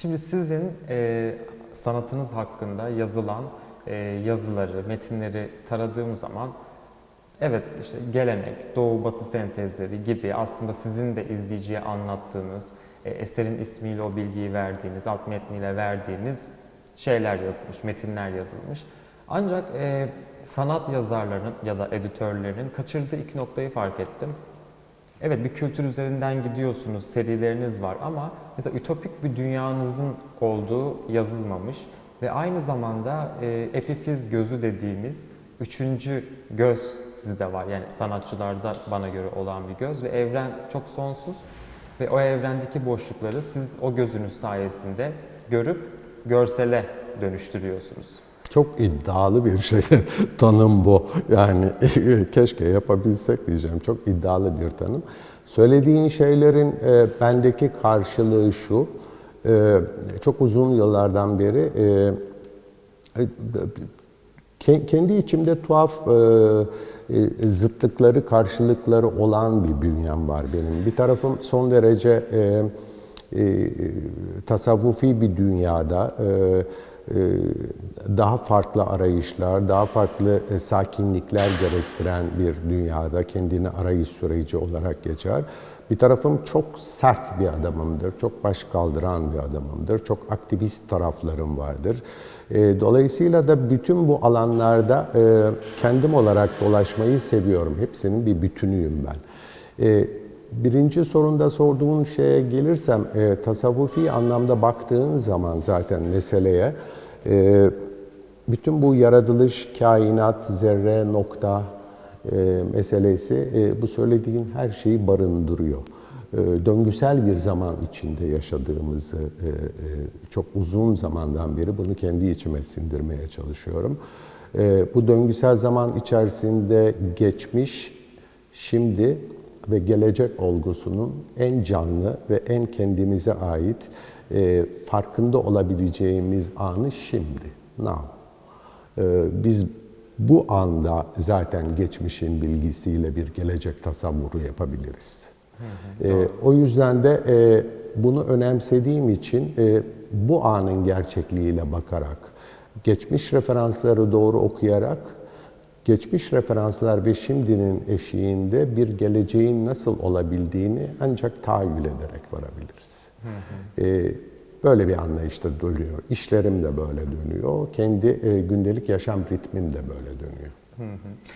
Şimdi sizin e, sanatınız hakkında yazılan e, yazıları, metinleri taradığım zaman evet işte gelenek, doğu batı sentezleri gibi aslında sizin de izleyiciye anlattığınız, e, eserin ismiyle o bilgiyi verdiğiniz, alt metniyle verdiğiniz şeyler yazılmış, metinler yazılmış. Ancak e, sanat yazarlarının ya da editörlerin kaçırdığı iki noktayı fark ettim. Evet bir kültür üzerinden gidiyorsunuz, serileriniz var ama mesela ütopik bir dünyanızın olduğu yazılmamış ve aynı zamanda e, epifiz gözü dediğimiz üçüncü göz sizde var. Yani sanatçılarda bana göre olan bir göz ve evren çok sonsuz ve o evrendeki boşlukları siz o gözünüz sayesinde görüp görsele dönüştürüyorsunuz. Çok iddialı bir şey tanım bu. Yani keşke yapabilsek diyeceğim. Çok iddialı bir tanım. Söylediğin şeylerin e, bendeki karşılığı şu. E, çok uzun yıllardan beri e, ke- kendi içimde tuhaf e, e, zıtlıkları, karşılıkları olan bir bünyem var benim. Bir tarafım son derece e, e, tasavvufi bir dünyada e, e, daha farklı arayışlar, daha farklı e, sakinlikler gerektiren bir dünyada kendini arayış süreci olarak geçer. Bir tarafım çok sert bir adamımdır, çok baş kaldıran bir adamımdır, çok aktivist taraflarım vardır. E, Dolayısıyla da bütün bu alanlarda e, kendim olarak dolaşmayı seviyorum. Hepsinin bir bütünüyüm ben. Birinci sorunda sorduğun şeye gelirsem, e, tasavvufi anlamda baktığın zaman zaten meseleye, e, bütün bu yaratılış, kainat, zerre, nokta e, meselesi e, bu söylediğin her şeyi barındırıyor. E, döngüsel bir zaman içinde yaşadığımızı e, e, çok uzun zamandan beri bunu kendi içime sindirmeye çalışıyorum. E, bu döngüsel zaman içerisinde geçmiş, şimdi ve gelecek olgusunun en canlı ve en kendimize ait e, farkında olabileceğimiz anı şimdi, now. E, biz bu anda zaten geçmişin bilgisiyle bir gelecek tasavvuru yapabiliriz. E, o yüzden de e, bunu önemsediğim için e, bu anın gerçekliğiyle bakarak, geçmiş referansları doğru okuyarak geçmiş referanslar ve şimdinin eşiğinde bir geleceğin nasıl olabildiğini ancak tahayyül ederek varabiliriz. Ee, böyle bir anlayışta dönüyor. İşlerim de böyle dönüyor. Kendi e, gündelik yaşam ritmim de böyle dönüyor.